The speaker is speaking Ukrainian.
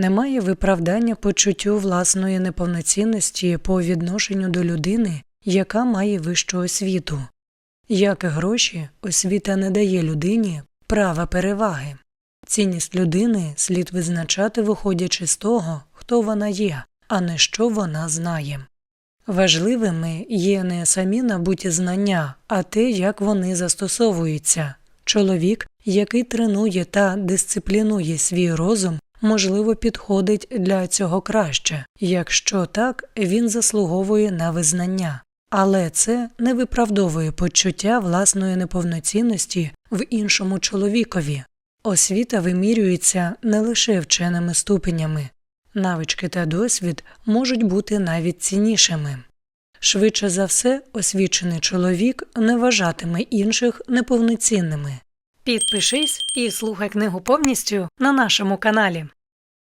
Немає виправдання почуттю власної неповноцінності по відношенню до людини, яка має вищу освіту. Як і гроші, освіта не дає людині права переваги. Цінність людини слід визначати, виходячи з того, хто вона є, а не що вона знає. Важливими є не самі набуті знання, а те, як вони застосовуються. Чоловік, який тренує та дисциплінує свій розум, можливо, підходить для цього краще. Якщо так, він заслуговує на визнання. Але це не виправдовує почуття власної неповноцінності в іншому чоловікові. Освіта вимірюється не лише вченими ступенями, навички та досвід можуть бути навіть ціннішими. Швидше за все, освічений чоловік не вважатиме інших неповноцінними. Підпишись і слухай книгу повністю на нашому каналі.